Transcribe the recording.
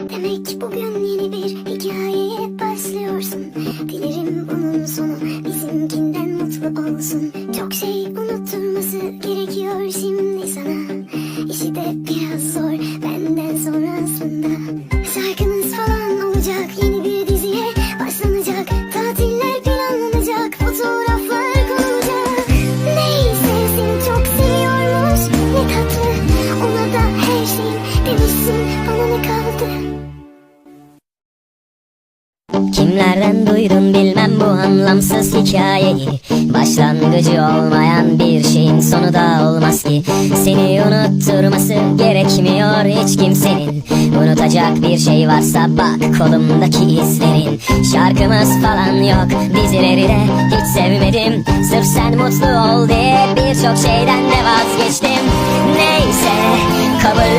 Demek bugün yeni bir hikayeye başlıyorsun. Dilerim bunun sonu bizimkinden mutlu olsun. Çok şey unutturması gerekiyor şimdi sana. İşi de biraz zor benden sonra aslında Şarkınız falan olacak yeni Kimlerden duydun bilmem bu anlamsız hikayeyi. Başlangıcı olmayan bir şeyin sonu da olmaz ki. Seni unutturması gerekmiyor hiç kimsenin. Unutacak bir şey varsa bak kolumdaki izlerin. Şarkımız falan yok dizileri de hiç sevmedim. Sırf sen mutlu ol diye birçok şeyden de vazgeçtim. Neyse Benim